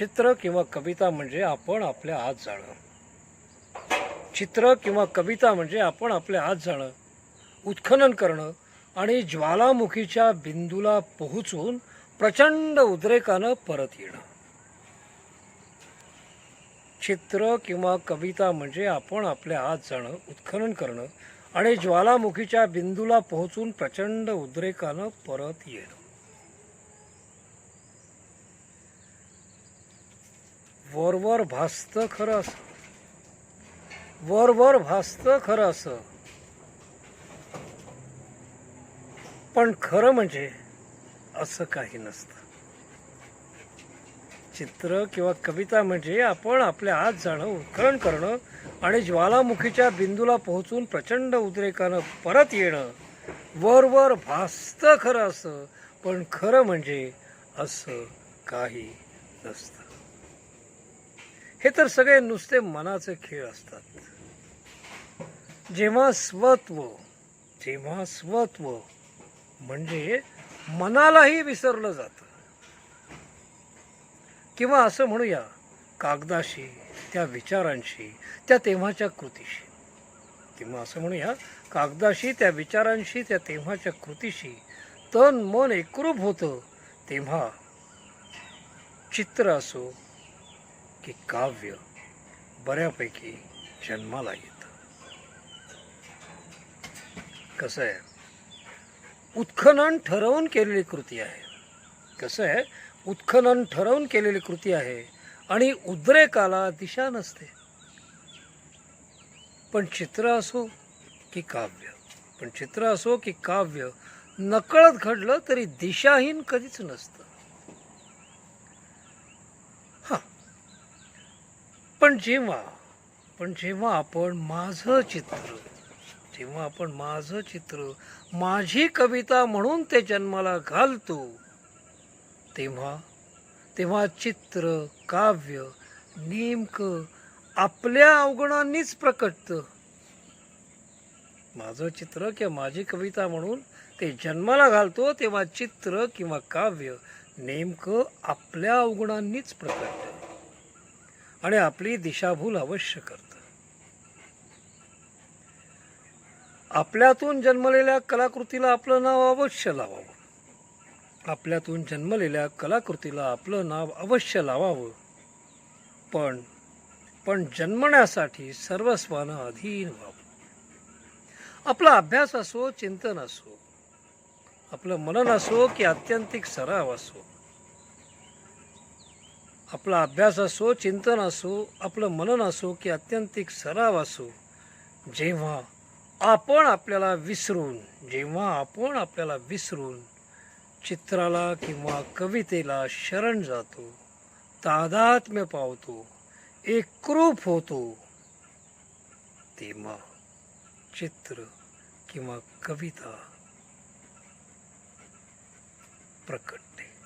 चित्र किंवा कविता म्हणजे आपण आपल्या आत जाणं. चित्र किंवा कविता म्हणजे आपण आपल्या आत जाणं उत्खनन करणं आणि ज्वालामुखीच्या बिंदूला पोहोचून प्रचंड उद्रेकानं परत येणं. चित्र किंवा कविता म्हणजे आपण आपल्या आत जाणं उत्खनन करणं आणि ज्वालामुखीच्या बिंदूला पोहोचून प्रचंड उद्रेकानं परत येणं. वरवर भासतं खरं असं. वरवर भासतं खरं असं. पण खरं म्हणजे असं काही नसतं. चित्र किंवा कविता म्हणजे आपण आपल्या आत जाणं उत्खरण करणं आणि ज्वालामुखीच्या बिंदूला पोहोचून प्रचंड उद्रेकानं परत येणं. वरवर भासतं खरं असं पण खरं म्हणजे असं काही नसतं. हे तर सगळे नुसते मनाचे खेळ असतात. जेव्हा स्वत्व जेव्हा स्वत्व म्हणजे मनालाही विसरलं जातं. किंवा असं म्हणूया कागदाशी त्या विचारांशी त्या तेव्हाच्या कृतीशी. किंवा असं म्हणूया कागदाशी त्या विचारांशी त्या तेव्हाच्या कृतीशी तन मन एकरूप होतं तेव्हा चित्र असो की काव्य बऱ्यापैकी जन्माला येतं. कसं आहे? उत्खनन ठरवून केलेली कृती आहे. कसं आहे? उत्खनन ठरवून केलेली कृती आहे आणि उद्रेकाला दिशा नसते. पण चित्र असो की काव्य पण चित्र असो की काव्य नकळत घडलं तरी दिशाहीन कधीच नसतं. पण जेव्हा पण जेव्हा आपण माझं चित्र जेव्हा आपण माझं चित्र माझी कविता म्हणून ते जन्माला घालतो तेव्हा तेव्हा चित्र काव्य नेमकं आपल्या अवगुणांनीच प्रकटतं. माझं चित्र किंवा माझी कविता म्हणून ते जन्माला घालतो तेव्हा चित्र किंवा काव्य नेमकं आपल्या अवगुणांनीच प्रकटतं. आणि आपली दिशाभूल अवश्य करतं. आपल्यातून जन्मलेल्या कलाकृतीला आपलं नाव अवश्य लावावं. आपल्यातून जन्मलेल्या कलाकृतीला आपलं नाव अवश्य लावावं. पण पण जन्मण्यासाठी सर्वस्वानं अधीन व्हावं. आपला अभ्यास असो चिंतन असो आपलं मनन असो की आत्यंतिक सराव असो आपला अभ्यास असो चिंतन असो आपलं मनन असो की आत्यंतिक सराव असो जेव्हा आपण आपल्याला विसरून जेव्हा आपण आपल्याला विसरून चित्राला किंवा कवितेला शरण जातो तादात्म्य पावतो एकरूप होतो तेव्हा चित्र किंवा कविता प्रकटते.